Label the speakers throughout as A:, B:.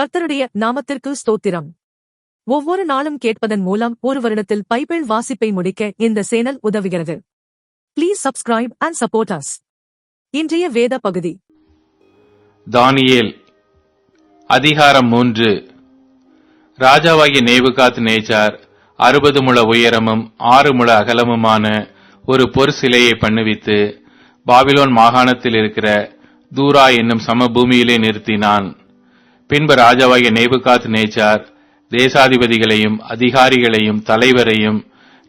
A: கர்த்தருடைய நாமத்திற்கு ஸ்தோத்திரம். ஒவ்வொரு நாளும் கேட்பதன் மூலம் ஒரு வருடத்தில் பைபிள் வாசிப்பை முடிக்க இந்த சேனல் உதவுகிறது. Please subscribe and support us இன்றைய வேத பகுதி.
B: தானியேல் அதிகாரம் மூன்று. ராஜாவாகிய நேவுகாத் நேச்சார் அறுபது முழ உயரமும் ஆறு முழ அகலமுமான ஒரு பொற் சிலையை பண்ணுவித்து பாபிலோன் மாகாணத்தில் இருக்கிற தூரா என்னும் சமபூமியிலே நிறுத்தினான். பின்பு ராஜாவாகிய நேபுகாத் நேச்சார் தேசாதிபதிகளையும் அதிகாரிகளையும் தலைவரையும்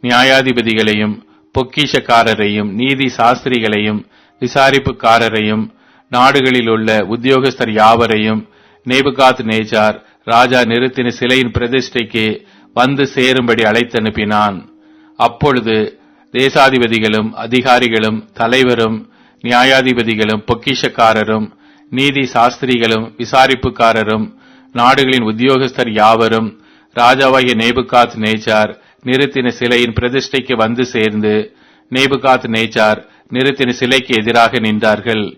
B: நியாயாதிபதிகளையும் பொக்கிஷக்காரரையும் நீதி சாஸ்திரிகளையும் விசாரிப்புக்காரரையும் நாடுகளில் உள்ள உத்தியோகஸ்தர் யாவரையும் நேபுகாத் நேச்சார் ராஜா நிறுத்தின சிலையின் பிரதிஷ்டைக்கு வந்து சேரும்படி அழைத்தனுப்பினான். அப்பொழுது தேசாதிபதிகளும் அதிகாரிகளும் தலைவரும் நியாயாதிபதிகளும் பொக்கிஷக்காரரும் நீதி சாஸ்திரிகளும் விசாரிப்புக்காரரும் நாடுகளின் உத்தியோகஸ்தர் யாவரும் ராஜாவாகிய நேபுகாத் நேச்சார் நிறுத்தின சிலையின் பிரதிஷ்டைக்கு வந்து சேர்ந்து நேபுகாத் நேச்சார் நிறுத்தின சிலைக்கு எதிராக நின்றார்கள்.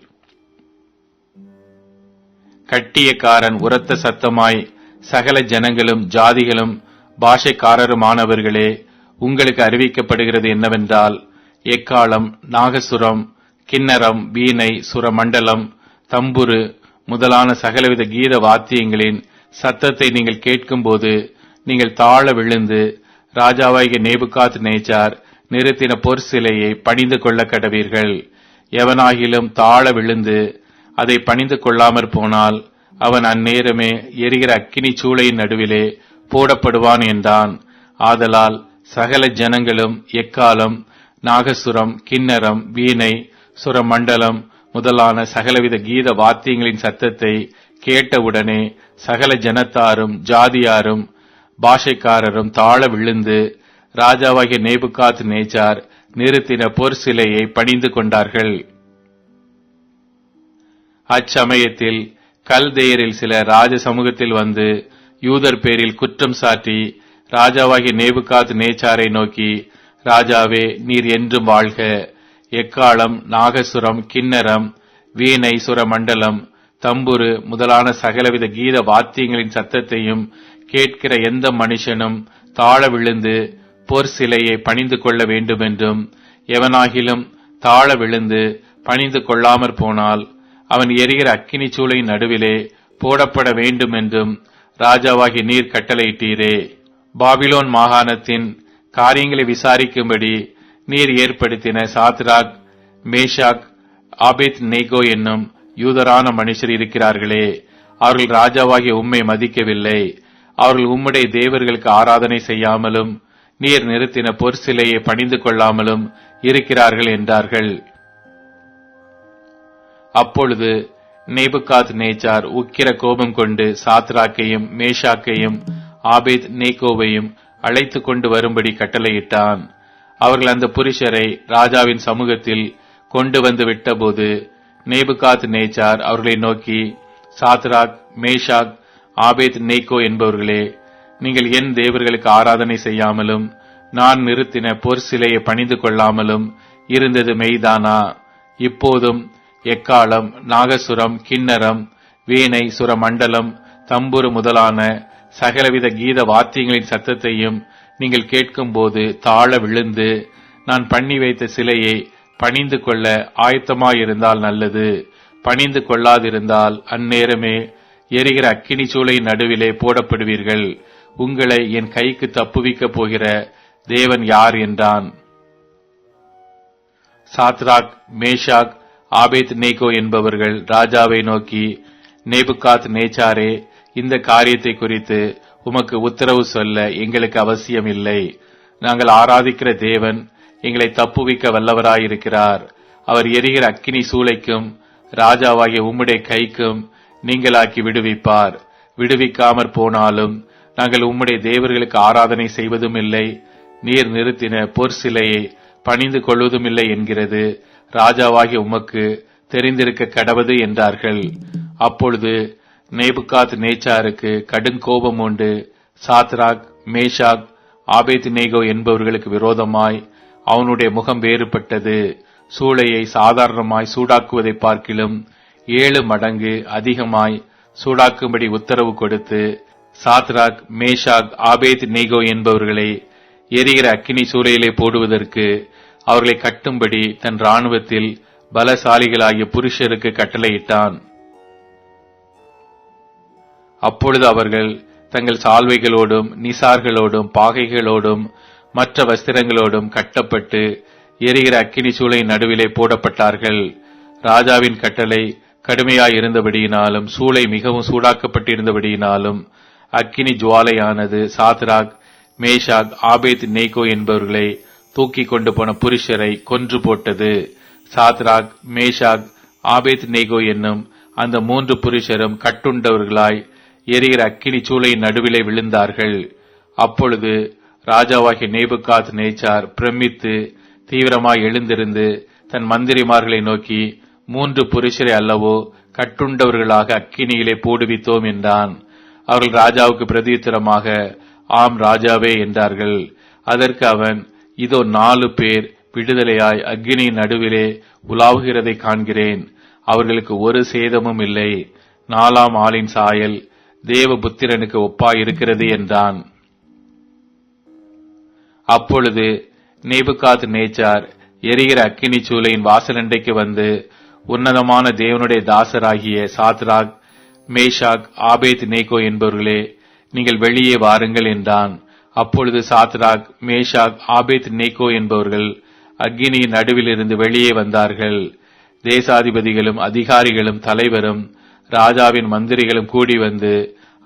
B: கட்டியக்காரன் உரத்த சத்தமாய் சகல ஜனங்களும் ஜாதிகளும் பாஷைக்காரருமானவர்களே உங்களுக்கு அறிவிக்கப்படுகிறது என்னவென்றால் எக்காலம் நாகசுரம் கிண்ணரம் வீணை சுரமண்டலம் தம்புரு முதலான சகலவித கீத வாத்தியங்களின் சத்தத்தை நீங்கள் கேட்கும்போது நீங்கள் தாழ விழுந்து ராஜாவாகிய நேபுகாத் நேச்சார் நிறுத்தின பொற் சிலையை பணிந்து கொள்ள கடவீர்கள். எவனாகிலும் தாழ விழுந்து அதை பணிந்து கொள்ளாமற் போனால் அவன் அந்நேரமே எரிகிற அக்கினி சூளையின் நடுவிலே போடப்படுவான் என்றான். ஆதலால் சகல ஜனங்களும் எக்காலம் நாகசுரம் கிண்ணரம் வீணை சுரமண்டலம் முதலான சகலவித கீத வாத்தியங்களின் சத்தத்தை கேட்டவுடனே சகல ஜனத்தாரும் ஜாதியாரும் பாஷைக்காரரும் தாழ விழுந்து ராஜாவாகிய நேபுகாத் நேச்சார் நிறுத்தின பொற் சிலையை பணிந்து கொண்டார்கள். அச்சமயத்தில் கல்தேயரில் சில ராஜ சமூகத்தில் வந்து யூதர் பேரில் குற்றம் சாட்டி ராஜாவாகிய நேபுகாத் நேச்சாரை நோக்கி ராஜாவே நீர் என்றும் வாழ்க. எக்காலம் நாகசுரம் கிண்ணரம் வீணை சுரமண்டலம் தம்புரு முதலான சகலவித கீத வாத்தியங்களின் சத்தத்தையும் கேட்கிற எந்த மனுஷனும் தாழ விழுந்து பொற் சிலையை பணிந்து கொள்ள வேண்டுமென்றும் எவனாகிலும் தாழ விழுந்து பணிந்து கொள்ளாமற் போனால் அவன் எரிகிற அக்கினி சூளையின் நடுவிலே போடப்பட வேண்டும் என்றும் ராஜாவாகி நீர் கட்டளையிட்டீரே. பாபிலோன் மாகாணத்தின் காரியங்களை விசாரிக்கும்படி நீர் ஏற்படுத்தின சாத்ராக் மேஷாக் ஆபேத் நேகோ என்னும் யூதரான மனுஷர் இருக்கிறார்களே. அவர்கள் ராஜாவாகிய உம்மை மதிக்கவில்லை. அவர்கள் உம்முடைய தேவர்களுக்கு ஆராதனை செய்யாமலும் நீர் நிறுத்தின பொற் சிலையை பணிந்து கொள்ளாமலும் இருக்கிறார்கள் என்றார்கள். அப்பொழுது நேபுகாத் நேச்சார் உக்கிர கோபம் கொண்டு சாத்ராக்கையும் மேஷாக்கையும் ஆபேத் நேகோவையும் அழைத்து கொண்டு வரும்படி கட்டளையிட்டான். அவர்கள் அந்த புருஷரை ராஜாவின் சமூகத்தில் கொண்டு வந்து விட்டபோது நேபுகாத் நேச்சார் அவர்களை நோக்கி சாத்ராக் மேஷாக் ஆபேத் நெய்கோ என்பவர்களே நீங்கள் என் தேவர்களுக்கு ஆராதனை செய்யாமலும் நான் நிறுத்தின பொற் சிலையை பணிந்து கொள்ளாமலும் இருந்தது மெய்தானா? இப்போதும் எக்காலம் நாகசுரம் கிண்ணரம் வீணை சுரமண்டலம் தம்புரு முதலான சகலவித கீத வாத்தியங்களின் சத்தத்தையும் நீங்கள் கேட்கும்போது தாழ விழுந்து நான் பண்ணி வைத்த சிலையை பணிந்து கொள்ள ஆயத்தமாயிருந்தால் நல்லது. பணிந்து கொள்ளாதிருந்தால் அந்நேரமே எரிகிற அக்கினி சூளையின் நடுவிலே போடப்படுவீர்கள். உங்களை என் கைக்கு தப்புவிக்கப் போகிற தேவன் யார் என்றான். சாத்ராக் மேஷாக் ஆபேத் நேகோ என்பவர்கள் ராஜாவை நோக்கி நேபுகாத் நேச்சாரே இந்த காரியத்தை குறித்து உமக்கு உத்தரவு சொல்ல எங்களுக்கு அவசியம் இல்லை நாங்கள் ஆராதிக்கிற தேவன் எங்களை தப்புவிக்க வல்லவராயிருக்கிறார். அவர் எரிகிற அக்கினி சூளைக்கும் ராஜாவாகிய உம்முடைய கைக்கும் நீங்களாக்கி விடுவிப்பார். விடுவிக்காமற் போனாலும் நாங்கள் உம்முடைய தேவர்களுக்கு ஆராதனை செய்வதும் இல்லை நீர் நிறுத்தின பொற் சிலையை பணிந்து கொள்வதும் இல்லை என்கிறது. ராஜாவாகிய உமக்கு தெரிந்திருக்க கடவது என்றார்கள். அப்பொழுது நேபுகாத் நேச்சாருக்கு கடுங்கோபம் உண்டு. சாத்ராக் மேஷாக் ஆபேத் நேகோ என்பவர்களுக்கு விரோதமாய் அவனுடைய முகம் வேறுபட்டது. சூளையை சாதாரணமாய் சூடாக்குவதை பார்க்கிலும் ஏழு மடங்கு அதிகமாய் சூடாக்கும்படி உத்தரவு கொடுத்து சாத்ராக் மேஷாக் ஆபேத் நேகோ என்பவர்களை எரிகிற அக்கினி சூளையிலே போடுவதற்கு அவர்களை கட்டும்படி தன் ராணுவத்தில் பலசாலிகளாகிய புருஷருக்கு கட்டளையிட்டான். அப்பொழுது அவர்கள் தங்கள் சால்வைகளோடும் நிசார்களோடும் பாகைகளோடும் மற்ற வஸ்திரங்களோடும் கட்டப்பட்டு எரிகிற அக்கினி சூளை நடுவிலே போடப்பட்டார்கள். ராஜாவின் கட்டளை கடுமையாய் இருந்தபடியினாலும் சூளை மிகவும் சூடாக்கப்பட்டிருந்தபடியினாலும் அக்கினி ஜுவாலையானது சாத்ராக் மேஷாக் ஆபேத் நேகோ என்பவர்களை தூக்கி கொண்டு போன புருஷரை கொன்று போட்டது. சாத்ராக் மேஷாக் ஆபேத் நேகோ என்னும் அந்த மூன்று புருஷரும் கட்டுண்டவர்களாய் எரிகிற அக்கினி சூளையின் நடுவிலே விழுந்தார்கள். அப்பொழுது ராஜாவாகிய நேபுகாத் நேச்சார் பிரமித்து தீவிரமாய் எழுந்திருந்து தன் மந்திரிமார்களை நோக்கி மூன்று புருஷரை அல்லவோ கட்டுண்டவர்களாக அக்கினியிலே போடுவித்தோம் என்றான். அவர்கள் ராஜாவுக்கு பிரதியுத்தரமாக ஆம் ராஜாவே என்றார்கள். அதற்கு அவன் இதோ நாலு பேர் விடுதலையாய் அக்னியின் நடுவிலே உலாவுகிறதை காண்கிறேன். அவர்களுக்கு ஒரு சேதமும் இல்லை. நாலாம் ஆளின் சாயல் தேவபுத்திரனுக்கு ஒப்பாயிருக்கிறது என்றான். அப்பொழுது நேபுகாத் நேச்சார் எரிகிற அக்கினி சூளையின் வாசலண்டைக்கு வந்து உன்னதமான தேவனுடைய தாசராகிய சாத்ராக் மேஷாக் ஆபேத் நேகோ என்பவர்களே நீங்கள் வெளியே வாருங்கள் என்றான். அப்பொழுது சாத்ராக் மேஷாக் ஆபேத் நேகோ என்பவர்கள் அக்கினியின் நடுவிலிருந்து வெளியே வந்தார்கள். தேசாதிபதிகளும் அதிகாரிகளும் தலைவரும் ராஜாவின் மந்திரிகளும் கூடி வந்து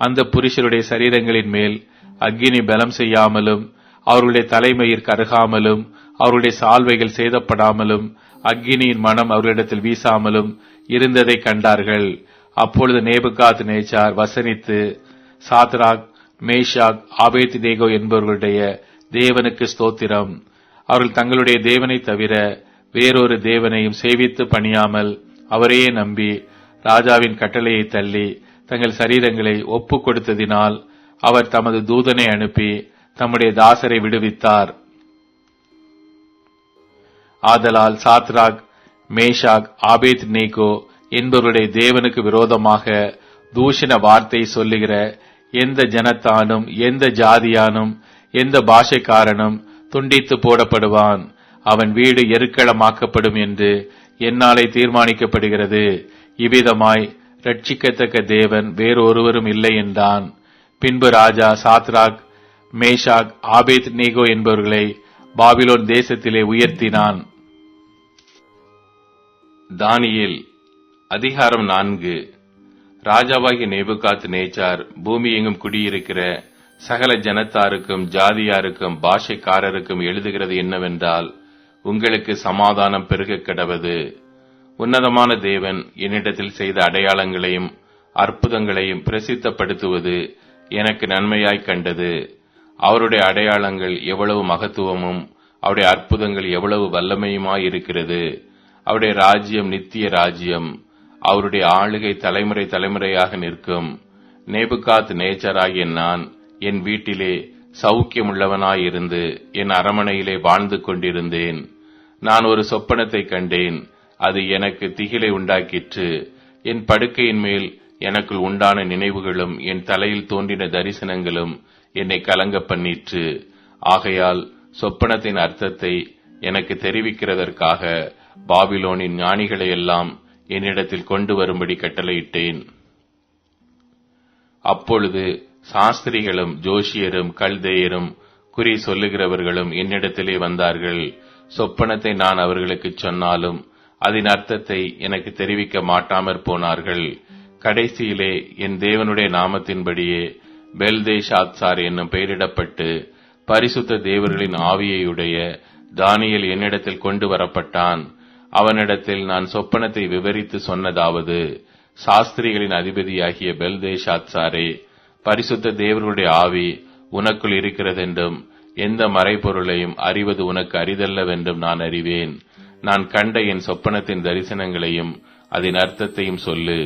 B: அந்த புருஷருடைய சரீரங்களின் மேல் அக்கினி பலம் செய்யாமலும் அவர்களுடைய தலைமயிர் கருகாமலும் அவருடைய சால்வைகள் சேதப்படாமலும் அக்கினியின் மனம் அவர்களிடத்தில் வீசாமலும் இருந்ததை கண்டார்கள். அப்பொழுது நேபுகாத் நேச்சார் வசனித்து சாத்ராக் மேஷாக் ஆபேத் தேகோ என்பவர்களுடைய தேவனுக்கு ஸ்தோத்திரம். அவர்கள் தங்களுடைய தேவனை தவிர வேறொரு தேவனையும் சேவித்து பணியாமல் அவரையே நம்பி ராஜாவின் கட்டளையை தள்ளி தங்கள் சரீரங்களை ஒப்புக் கொடுத்ததினால் அவர் தமது தூதனை அனுப்பி தம்முடைய தாசரை விடுவித்தார். ஆதலால் சாத்ராக் மேஷாக் ஆபேத் நேகோ என்பவருடைய தேவனுக்கு விரோதமாக தூஷண வார்த்தை சொல்லுகிற எந்த ஜனத்தானும் எந்த ஜாதியானும் எந்த பாஷைக்காரனும் துண்டித்து போடப்படுவான். அவன் வீடு எருக்களமாக்கப்படும் என்று என்னாலே தீர்மானிக்கப்படுகிறது. இவ்விதமாய் ரட்சிக்கத்தக்க தேவன் வேறொருவரும் இல்லை என்றான். பின்பு ராஜா சாத்ராக் மேஷாக் ஆபேத் நேகோ என்பவர்களை பாபிலோன் தேசத்திலே உயர்த்தினான். தானியில் அதிகாரம் நான்கு. ராஜாவாகிய நேபுகாத் நேச்சார் பூமி எங்கும் குடியிருக்கிற சகல ஜனத்தாருக்கும் ஜாதியாருக்கும் பாஷைக்காரருக்கும் எழுதுகிறது என்னவென்றால் உங்களுக்கு சமாதானம் பெருகக் கிடவது. உன்னதமான தேவன் என்னிடத்தில் செய்த அடையாளங்களையும் அற்புதங்களையும் பிரசித்தப்படுத்துவது எனக்கு நன்மையாய் கண்டது. அவருடைய அடையாளங்கள் எவ்வளவு மகத்துவமும் அவருடைய அற்புதங்கள் எவ்வளவு வல்லமையுமாய் இருக்கிறது அவருடைய ராஜ்யம் நித்திய ராஜ்யம். அவருடைய ஆளுகை தலைமுறை தலைமுறையாக நிற்கும். நேபுகாத் நேச்சராகிய நான் என் வீட்டிலே சௌக்கியமுள்ளவனாயிருந்து என் அரமனையிலே வாழ்ந்து கொண்டிருந்தேன். நான் ஒரு சொப்பனத்தை கண்டேன். அது எனக்கு திகிலை உண்டாக்கிற்று. என் படுக்கையின் மேல் எனக்குள் உண்டான நினைவுகளும் என் தலையில் தோன்றின தரிசனங்களும் என்னை கலங்க பண்ணிற்று. ஆகையால் சொப்பனத்தின் அர்த்தத்தை எனக்கு தெரிவிக்கிறதற்காக பாபிலோனின் ஞானிகளை எல்லாம் என்னிடத்தில் கொண்டு வரும்படி கட்டளையிட்டேன். அப்பொழுது சாஸ்திரிகளும் ஜோஷியரும் கல்தேயரும் குறி சொல்லுகிறவர்களும் என்னிடத்திலே வந்தார்கள். சொப்பனத்தை நான் அவர்களுக்கு சொன்னாலும் அதன் அர்த்தத்தை எனக்கு தெரிவிக்க மாட்டாமற் போனார்கள். கடைசியிலே என் தேவனுடைய நாமத்தின்படியே பெல்தேஷாத்சார் என்னும் பெயரிடப்பட்டு பரிசுத்த தேவர்களின் ஆவியையுடைய தானியல் என்னிடத்தில் கொண்டு வரப்பட்டான். அவனிடத்தில் நான் சொப்பனத்தை விவரித்து சொன்னதாவது சாஸ்திரிகளின் அதிபதியாகிய பெல்தேஷாத்சாரே பரிசுத்த தேவர்களுடைய ஆவி உனக்குள் இருக்கிறதென்றும் எந்த மறைபொருளையும் அறிவது உனக்கு அரிதல்லவென்றும் நான் அறிவேன். நான் கண்ட என் சொப்பனத்தின் தரிசனங்களையும் அதன் அர்த்தத்தையும் சொல்லு.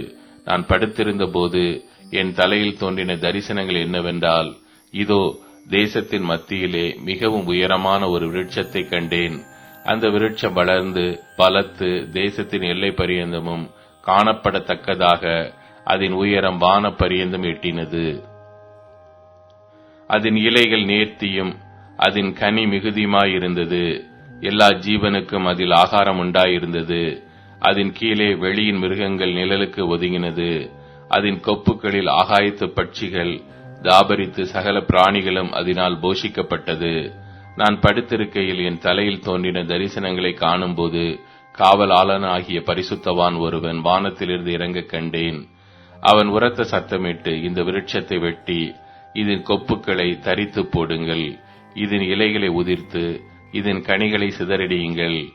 B: நான் படுத்திருந்த போது என் தலையில் தோன்றின தரிசனங்கள் என்னவென்றால் இதோ தேசத்தின் மத்தியிலே மிகவும் உயரமான ஒரு விருட்சத்தை கண்டேன். அந்த விருட்சம் வளர்ந்து பலத்து தேசத்தின் எல்லை பரியந்தமும் காணப்படத்தக்கதாக
C: அதன் உயரம் வான பரியந்தம் எட்டினது. அதன் இலைகள் நேர்த்தியும் அதன் கனி மிகுதியுமாயிருந்தது. எல்லா ஜீவனுக்கும் அதில் ஆகாரம் உண்டாயிருந்தது. அதன் கீழே வெளியின் மிருகங்கள் நிழலுக்கு ஒதுங்கினது. அதன் கொப்புகளில் ஆகாயத்து பட்சிகள் தாபரித்து சகல பிராணிகளும் அதனால் போஷிக்கப்பட்டது. நான் படுத்திருக்கையில் என் தலையில் தோன்றின தரிசனங்களை காணும்போது காவலாளன் ஆகிய பரிசுத்தவான் ஒருவன் வானத்திலிருந்து இறங்க கண்டேன். அவன் உரத்த சத்தமிட்டு இந்த விருட்சத்தை வெட்டி இதன் கொப்புக்களை தரித்து போடுங்கள். இதன் இலைகளை உதிர்த்து இதன் கனிகளை சிதறடியுங்கள்.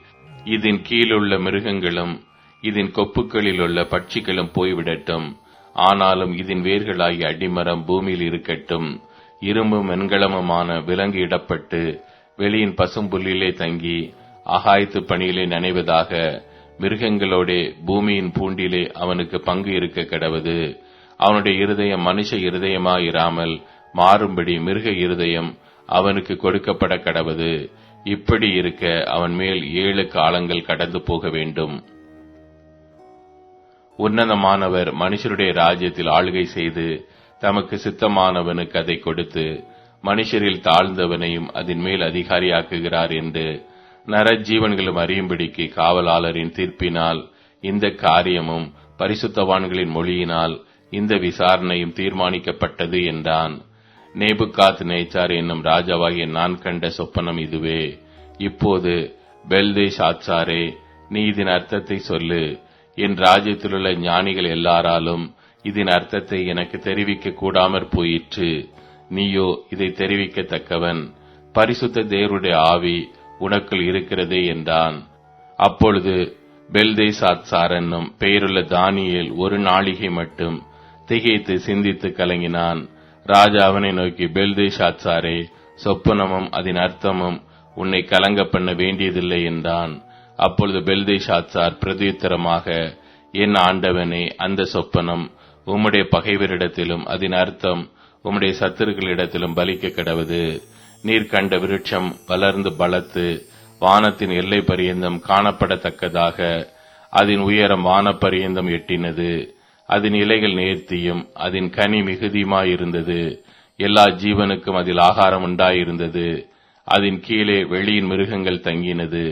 C: இதன் கீழுள்ள மிருகங்களும் இதன் கொப்புக்களில் உள்ள பட்சிகளும் போய்விடட்டும். ஆனாலும் இதன் வேர்களாகிய அடிமரம் பூமியில் இருக்கட்டும். இரும்பும் வெண்கலமுமான விலங்கு இடப்பட்டு வெளியின் பசும்புல்லிலே தங்கி ஆகாயத்து பணியிலே நனைவதாக மிருகங்களோடே பூமியின் பூண்டிலே அவனுக்கு பங்கு இருக்க கிடவது. அவனுடைய இருதயம் மனுஷ இருதயமாயிராமல் மாறும்படி மிருக இருதயம் அவனுக்கு கொடுக்கப்பட கடவது. இப்படி இருக்க அவன் மேல் ஏழு காலங்கள் கடந்து போக வேண்டும். உன்னதமானவர் மனுஷருடைய ராஜ்யத்தில் ஆளுகை செய்து தமக்கு சித்தமானவனுக்கு அதை கொடுத்து மனுஷரில் தாழ்ந்தவனையும் அதன் மேல் அதிகாரியாக்குகிறார் என்று நரஜீவன்களும் அறியும்படிக்கு காவலாளரின் தீர்ப்பினால் இந்த காரியமும் பரிசுத்தவான்களின் மொழியினால் இந்த விசாரணையும் தீர்மானிக்கப்பட்டது என்றான். நேபுகாத் நேச்சார் என்னும் ராஜாவாகிய நான் கண்ட சொப்பனம் இதுவே. இப்போது பெல்தேஷ் ஆச்சாரே நீ இதன் அர்த்தத்தை சொல்லு. என் ராஜ்யத்திலுள்ள ஞானிகள் எல்லாராலும் இதன் அர்த்தத்தை எனக்கு தெரிவிக்க கூடாமற் போயிற்று. நீயோ இதை தெரிவிக்கத்தக்கவன். பரிசுத்த தேவருடைய ஆவி உனக்குள் இருக்கிறதே என்றான். அப்பொழுது பெல்தேசாத்சார் என்னும் பெயருள்ள தானியல் ஒரு நாளிகை மட்டும் திகைத்து சிந்தித்து கலங்கினான். ராஜா அவனை நோக்கி பெல்தேஷாத்சாரே சொப்பனமும் அதன் அர்த்தமும் உன்னை கலங்க பண்ண வேண்டியதில்லை என்றான். அப்பொழுது பெல்தேஷாத்சார் பிரதியுத்தரமாக என் ஆண்டவனே அந்த சொப்பனம் உம்முடைய பகைவரிடத்திலும் அதன் அர்த்தம் உம்முடைய சத்துருக்களிடத்திலும் பலிக்க கிடவது. நீர் கண்ட விருட்சம் வளர்ந்து பலத்து வானத்தின் எல்லை பரியந்தம் காணப்படத்தக்கதாக அதன் உயரம் வானப்பரியந்தம் எட்டினது. அதன் இலைகள் நேர்த்தியும் அதன் கனி மிகுதியுமாயிருந்தது. எல்லா ஜீவனுக்கும் அதில் ஆகாரம் உண்டாயிருந்தது. அதன் கீழே வெளியின் மிருகங்கள் தங்கினது.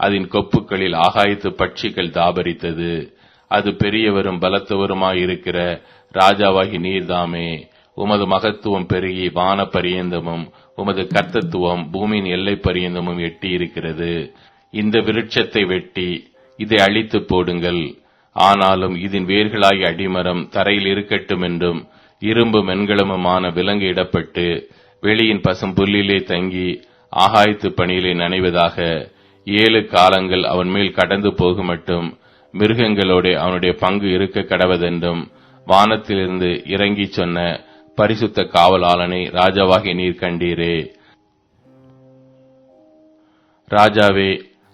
C: அதன் கொப்புகளில் ஆகாயத்து பட்சிகள் தாபரித்தது. அது பெரியவரும் பலத்தவருமாயிருக்கிற ராஜாவாகி நீர்தாமே. உமது மகத்துவம் பெருகி வான பரியந்தமும் உமது கர்த்தத்துவம் பூமியின் எல்லை பரியந்தமும் எட்டியிருக்கிறது. இந்த விருட்சத்தை வெட்டி இதை அழித்து போடுங்கள். ஆனாலும் இதன் வேர்களாய் அடிமரம் தரையில் இருக்கட்டும் என்றும் இரும்பு மென்களமுமான விலங்கு இடப்பட்டு வெளியின் பசும் புல்லிலே தங்கி ஆகாயத்து பணியிலே நனைவதாக ஏழு காலங்கள் அவன் மேல் கடந்து போகுமட்டும் மிருகங்களோட அவனுடைய பங்கு இருக்க கடவதென்றும் வானத்திலிருந்து இறங்கி சொன்ன பரிசுத்த காவலாளனை ராஜாவாகி நீர் கண்டீரே. ராஜாவே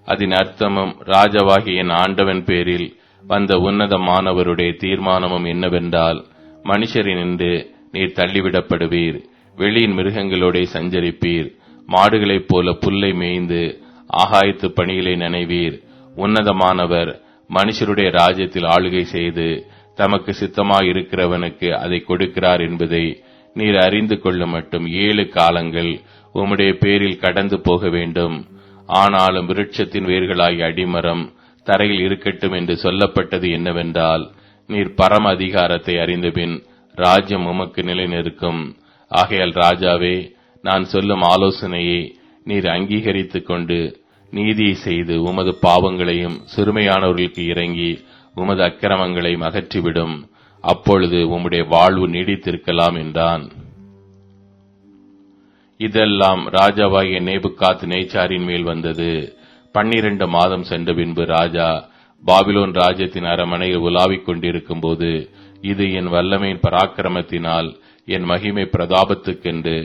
C: அதன் அர்த்தமும் ராஜாவாகி என் ஆண்டவன் பேரில் வந்த உன்னதமானவருடைய தீர்மானமும் என்னவென்றால் மனுஷரினின்று நீர் தள்ளிவிடப்படுவீர் வெளியின் மிருகங்களோட சஞ்சரிப்பீர் மாடுகளைப் போல புல்லை மேய்ந்து ஆகாயத்து பணிகளை நினைவீர். உன்னதமானவர் மனுஷருடைய ராஜ்யத்தில் ஆளுகை செய்து தமக்கு சித்தமாயிருக்கிறவனுக்கு அதை கொடுக்கிறார் என்பதை நீர் அறிந்து கொள்ள மட்டும் ஏழு காலங்கள் உம்முடைய பேரில் கடந்து போக வேண்டும். ஆனாலும் விருட்சத்தின் வேர்களாகிய அடிமரம் தரையில் இருக்கட்டும் என்று சொல்லப்பட்டது என்னவென்றால் நீர் பரம அதிகாரத்தை அறிந்தபின் ராஜ்யம் உமக்கு நிலைநிற்கும். ஆகையால் ராஜாவே நான் சொல்லும் ஆலோசனையை நீர் அங்கீகரித்துக் கொண்டு நீதியை செய்து உமது பாவங்களையும் சிறுமையானவர்களுக்கு இறங்கி உமது அக்கிரமங்களையும் அகற்றிவிடும். அப்பொழுது உம்முடைய வாழ்வு நீடித்திருக்கலாம் என்றான். இதெல்லாம் ராஜாவாகிய நேபுகாத் நேச்சாரின் மேல் வந்தது. பன்னிரண்டு மாதம் சென்ற பின்பு ராஜா பாபிலோன் ராஜ்யத்தின் அரமனையில் உலாவிக் கொண்டிருக்கும் போது இது என் வல்லமையின் பராக்கிரமத்தினால் என் மகிமை பிரதாபத்துக்கென்று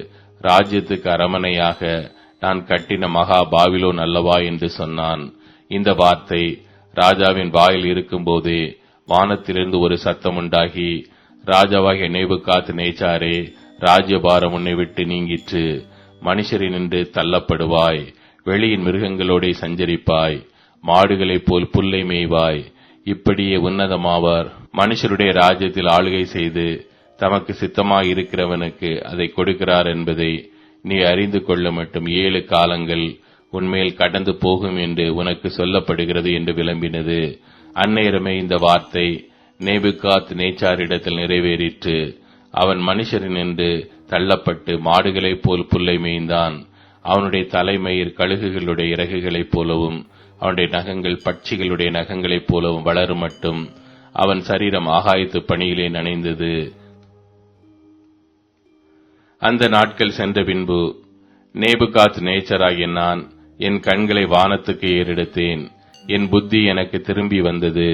C: ராஜ்யத்துக்கு அரமனையாக நான் கட்டின மகா பாபிலோன் அல்லவா என்று சொன்னான். இந்த வார்த்தை ராஜாவின் வாயில் இருக்கும்போதே வானத்திலிருந்து ஒரு சத்தம் உண்டாகி ராஜாவாகிய காத்து நேச்சாரே ராஜ்யபாரம் உன்னை விட்டு நீங்கிற்று மனுஷரினின்று தள்ளப்படுவாய். வெளியின் மிருகங்களோட சஞ்சரிப்பாய். மாடுகளைப் போல் புல்லை மேய்வாய். இப்படியே உன்னதமாவார். மனுஷருடைய ராஜ்யத்தில் ஆளுகை செய்து தமக்கு சித்தமாக இருக்கிறவனுக்கு அதை கொடுக்கிறார் என்பதை நீ அறிந்து கொள்ள மட்டும் ஏழு காலங்கள் உன்மேல் கடந்து போகும் என்று உனக்கு சொல்லப்படுகிறது என்று விளம்பினது. அந்நேரமே இந்த வார்த்தை நேபுகாத் நேச்சாரிடத்தில் நிறைவேறிற்று. அவன் மனுஷரின் என்று தள்ளப்பட்டு மாடுகளைப் போல் புல்லை மேய்ந்தான். அவனுடைய தலைமயிர் கழுகுகளுடைய இறகுகளைப் போலவும் அவனுடைய நகங்கள் பட்சிகளுடைய நகங்களைப் போலவும் வளரும் மட்டும். அவன் சரீரம் ஆகாயத்து பணியிலே நனைந்தது. அந்த நாட்கள் சென்ற பின்பு நேபுகாத் நேச்சராகிய நான் என் கண்களை வானத்துக்கு ஏறெடுத்தேன். என் புத்தி எனக்கு திரும்பி வந்தது.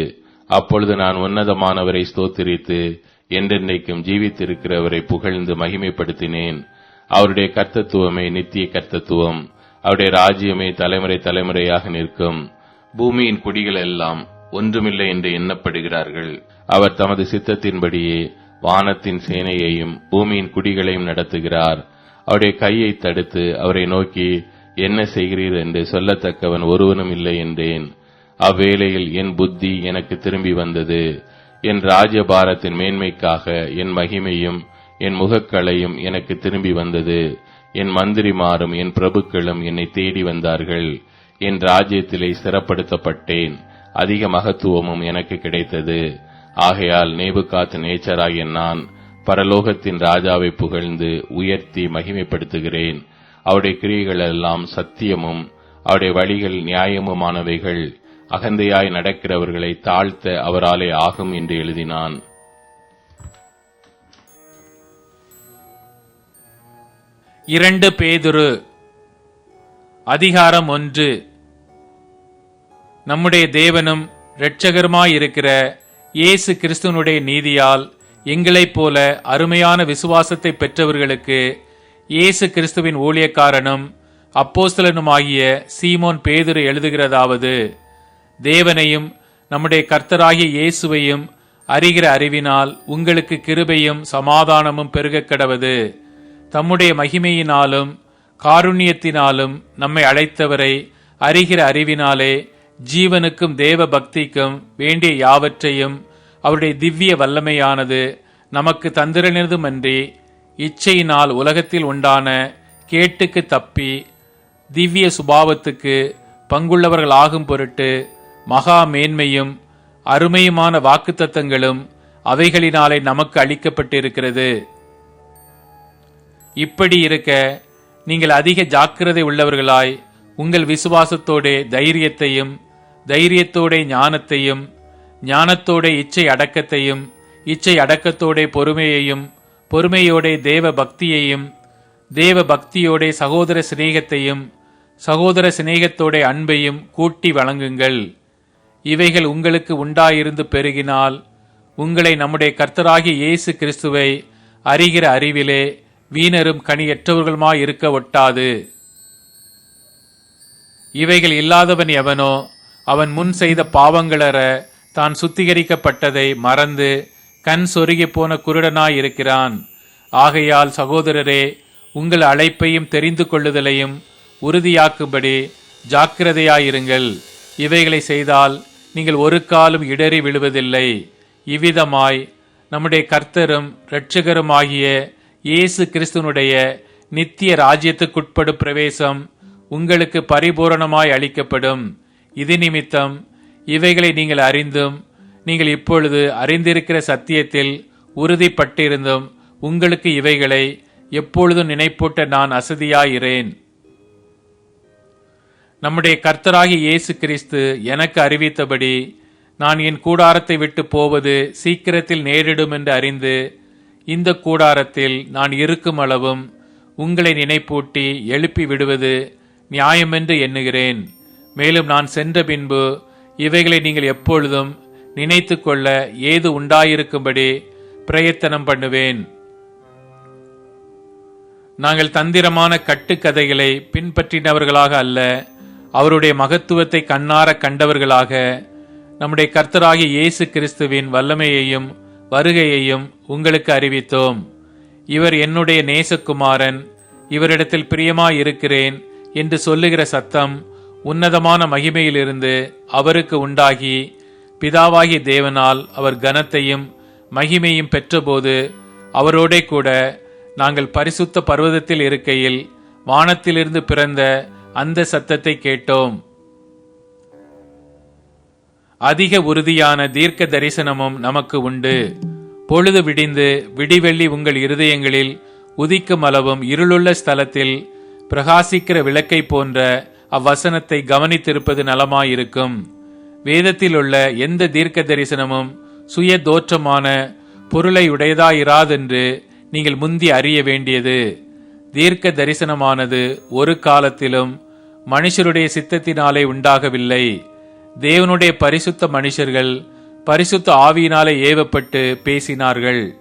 C: அப்பொழுது நான் உன்னதமானவரை ஸ்தோத்திரித்து என்றென்றைக்கும் ஜீவித்திருக்கிறவரை புகழ்ந்து மகிமைப்படுத்தினேன். அவருடைய கர்த்தத்துவமே நித்திய கர்த்தத்துவம். அவருடைய ராஜ்யமே தலைமுறை தலைமுறையாக நிற்கும். பூமியின் குடிகள் எல்லாம் ஒன்றுமில்லை என்று எண்ணப்படுகிறார்கள். அவர் தமது சித்தத்தின்படியே வானத்தின் சேனையையும் பூமியின் குடிகளையும் நடத்துகிறார். அவருடைய கையை தடுத்து அவரை நோக்கி என்ன செய்கிறீர்? என்று சொல்லத்தக்கவன் ஒருவனும் இல்லை என்றேன். அவ்வேளையில் என் புத்தி எனக்கு திரும்பி வந்தது. என் ராஜ்யபாரத்தின் மேன்மைக்காக என் மகிமையும் என் முகக்களையும் எனக்கு திரும்பி வந்தது. என் மந்திரிமாரும் என் பிரபுக்களும் என்னை தேடி வந்தார்கள். என் ராஜ்யத்திலே சிறப்படுத்தப்பட்டேன். அதிக மகத்துவமும் எனக்கு கிடைத்தது. ஆகையால் நேபுகாத் நேச்சராகிய நான் பரலோகத்தின் ராஜாவை புகழ்ந்து உயர்த்தி மகிமைப்படுத்துகிறேன். அவருடைய கிரியைகள் எல்லாம் சத்தியமும் அவருடைய வழிகள் நியாயமுமானவைகள். அகந்தையாய் நடக்கிறவர்களை தாழ்த்த அவராலே ஆகும் என்று எழுதினான்.
B: இரண்டு பேதுரு. அதிகாரம் ஒன்று. நம்முடைய தேவனும் இரட்சகருமாயிருக்கிற இயேசு கிறிஸ்துவனுடைய நீதியால் எங்களைப் போல அருமையான விசுவாசத்தை பெற்றவர்களுக்கு இயேசு கிறிஸ்துவின் ஊழியக்காரனும் அப்போஸ்தலனுமாகிய சீமோன் பேதுரு எழுதுகிறதாவது தேவனையும் நம்முடைய கர்த்தராகிய இயேசுவையும் அறிகிற அறிவினால் உங்களுக்கு கிருபையும் சமாதானமும் பெருகக் கடவது. தம்முடைய மகிமையினாலும் காருண்யத்தினாலும் நம்மை அழைத்தவரை அறிகிற அறிவினாலே ஜீவனுக்கும் தேவ பக்திக்கும் வேண்டிய யாவற்றையும் அவருடைய திவ்ய வல்லமையானது நமக்கு தந்திரனதுமன்றி இச்சையினால் உலகத்தில் உண்டான கேட்டுக்கு தப்பி திவ்ய சுபாவத்துக்கு பங்குள்ளவர்கள் ஆகும் பொருட்டு மகா மேன்மையும் அருமையுமான வாக்குத்தத்தங்களும் அவைகளினாலே நமக்கு அளிக்கப்பட்டிருக்கிறது. இப்படி இருக்க நீங்கள் அதிக ஜாக்கிரதை உள்ளவர்களாய் உங்கள் விசுவாசத்தோடே தைரியத்தையும் தைரியத்தோடே ஞானத்தையும் ஞானத்தோடே இச்சை அடக்கத்தையும் இச்சை அடக்கத்தோடே பொறுமையையும் பொறுமையோடே தேவ பக்தியையும் தேவ பக்தியோடே சகோதர சிநேகத்தையும் சகோதர சிநேகத்தோடே அன்பையும் கூட்டி வழங்குங்கள். இவைகள் உங்களுக்கு உண்டாயிருந்து பெருகினால் உங்களை நம்முடைய கர்த்தராகிய இயேசு கிறிஸ்துவை அறிகிற அறிவிலே வீணரும் கனியற்றவர்களுமாய் இருக்க ஒட்டாது. இவைகள் இல்லாதவன் எவனோ அவன் முன் செய்த பாவங்களற தான் சுத்திகரிக்கப்பட்டதை மறந்து கண் சொருகி போன குருடனாய் இருக்கிறான். ஆகையால் சகோதரரே உங்கள் அழைப்பையும் தெரிந்து கொள்ளுதலையும் உறுதியாக்கும்படி ஜாக்கிரதையாயிருங்கள். இவைகளை செய்தால் நீங்கள் ஒரு காலம் இடறி விழுவதில்லை. இவ்விதமாய் நம்முடைய கர்த்தரும் இரட்சகருமாகிய இயேசு கிறிஸ்துனுடைய நித்திய ராஜ்யத்துக்குட்படும் பிரவேசம் உங்களுக்கு பரிபூரணமாய் அளிக்கப்படும். இது நிமித்தம் இவைகளை நீங்கள் அறிந்தும் நீங்கள் இப்பொழுது அறிந்திருக்கிற சத்தியத்தில் உறுதிப்பட்டிருந்தும் உங்களுக்கு இவைகளை எப்பொழுதும் நினைப்பூட்ட நான் அசதியாயிரேன் நம்முடைய கர்த்தராகி இயேசு கிறிஸ்து எனக்கு அறிவித்தபடி நான் என் கூடாரத்தை விட்டு போவது சீக்கிரத்தில் நேரிடும் என்று அறிந்து இந்த கூடாரத்தில் நான் இருக்கும் அளவும் உங்களை நினைப்பூட்டி எழுப்பி விடுவது நியாயமென்று எண்ணுகிறேன். மேலும் நான் சென்ற பின்பு இவைகளை நீங்கள் எப்பொழுதும் நினைத்து கொள்ள ஏது உண்டாயிருக்கும்படி பிரயத்தனம் பண்ணுவேன். நாங்கள் தந்திரமான கட்டுக்கதைகளை பின்பற்றினவர்களாக அல்ல அவருடைய மகத்துவத்தை கண்ணார கண்டவர்களாக நம்முடைய கர்த்தராகிய இயேசு கிறிஸ்துவின் வல்லமையையும் வருகையையும் உங்களுக்கு அறிவித்தோம். இவர் என்னுடைய நேசகுமாரன் இவரிடத்தில் பிரியமாயிருக்கிறேன் என்று சொல்லுகிற சத்தம் உன்னதமான மகிமையிலிருந்து அவருக்கு உண்டாகி பிதாவாகிய தேவனால் அவர் கனத்தையும் மகிமையும் பெற்றபோது அவரோடே கூட நாங்கள் பரிசுத்த பர்வதத்தில் இருக்கையில் வானத்திலிருந்து பிறந்த அந்த சத்தத்தை கேட்டோம். அதிக உறுதியான தீர்க்க தரிசனமும் நமக்கு உண்டு. பொழுது விடிந்து விடிவெள்ளி உங்கள் இருதயங்களில் உதிக்கும் அளவும் இருளுள்ள ஸ்தலத்தில் பிரகாசிக்கிற விளக்கை போன்ற அவ்வசனத்தை கவனித்திருப்பது நலமாயிருக்கும். வேதத்தில் உள்ள எந்த தீர்க்க தரிசனமும் சுய தோற்றமான பொருளை உடையதாயிராதென்று நீங்கள் முந்தி அறிய வேண்டியது. தீர்க்க தரிசனமானது ஒரு காலத்திலும் மனுஷருடைய சித்தத்தினாலே உண்டாகவில்லை. தேவனுடைய பரிசுத்த மனுஷர்கள் பரிசுத்த ஆவியினாலே ஏவப்பட்டு பேசினார்கள்.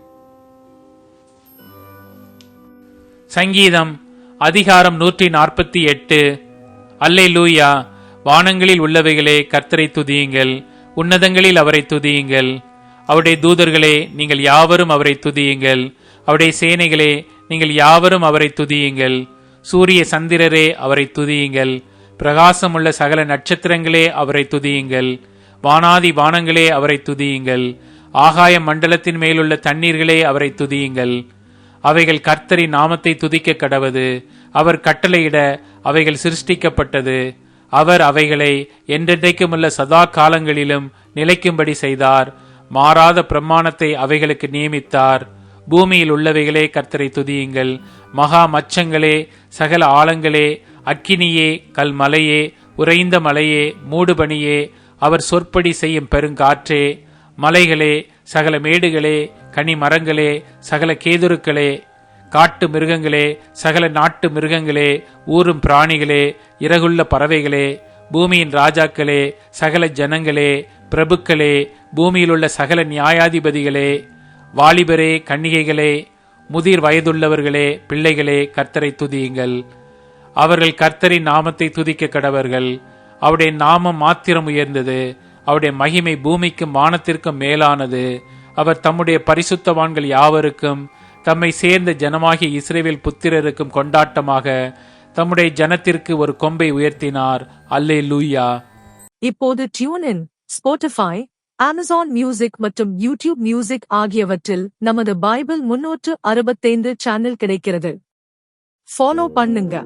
B: சங்கீதம் அதிகாரம் நூற்றி நாற்பத்தி எட்டு. அல்லே லூயா வானங்களில் உள்ளவைகளே கர்த்தரை துதியுங்கள் உன்னதங்களில் அவரை துதியுங்கள். அவருடைய தூதர்களே நீங்கள் யாவரும் அவரை துதியுங்கள். அவருடைய சேனைகளே நீங்கள் யாவரும் அவரை துதியுங்கள். சூரிய சந்திரரே அவரை துதியுங்கள். பிரகாசமுள்ள சகல நட்சத்திரங்களே அவரை துதியுங்கள். வானாதி வானங்களே அவரை துதியுங்கள். ஆகாய மண்டலத்தின் மேலுள்ள தண்ணீர்களே அவரை துதியுங்கள். அவைகள் கர்த்தரின் நாமத்தை துதிக்க கடவது. அவர் கட்டளையிட அவைகள் சிருஷ்டிக்கப்பட்டது. அவர் அவைகளை என்றென்றைக்குமுள்ள சதா காலங்களிலும் நிலைக்கும்படி செய்தார். மாறாத பிரமாணத்தை அவைகளுக்கு நியமித்தார். பூமியில் உள்ளவைகளே கர்த்தரை துதியுங்கள். மகா மச்சங்களே சகல ஆழங்களே அக்கினியே கல்மலையே உறைந்த மலையே மூடுபனியே அவர் சொற்படி செய்யும் பெருங்காற்றே மலைகளே சகல மேடுகளே கனி மரங்களே சகல கேதுருக்களே காட்டு மிருகங்களே சகல நாட்டு மிருகங்களே ஊரும் பிராணிகளே இறகுள்ள பறவைகளே பூமியின் ராஜாக்களே சகல ஜனங்களே பிரபுக்களே பூமியிலுள்ள சகல நியாயாதிபதிகளே வாலிபரே கன்னிகைகளே முதிர் வயதுள்ளவர்களே பிள்ளைகளே கர்த்தரை துதியுங்கள். அவர்கள் கர்த்தரின் நாமத்தை துதிக்க கடவர்கள். அவருடைய நாமம் மாத்திரம் உயர்ந்தது. அவருடைய மகிமை பூமிக்கும் வானத்திற்கும் மேலானது. அவர் தம்முடைய பரிசுத்தவான்கள் யாவருக்கும் தம்மை சேர்ந்த ஜனமாகிய இஸ்ரேவில் புத்திரருக்கும் கொண்டாட்டமாக தம்முடைய ஜனத்திற்கு ஒரு கொம்பை உயர்த்தினார். அல்லே லூயா
A: இப்போது டியூனின் ஸ்போட்டிஃபை அமேசான் மியூசிக் மற்றும் யூடியூப் மியூசிக் ஆகியவற்றில் நமது பைபிள் முன்னூற்று அறுபத்தைந்து சேனல் கிடைக்கிறது. ஃபாலோ பண்ணுங்க.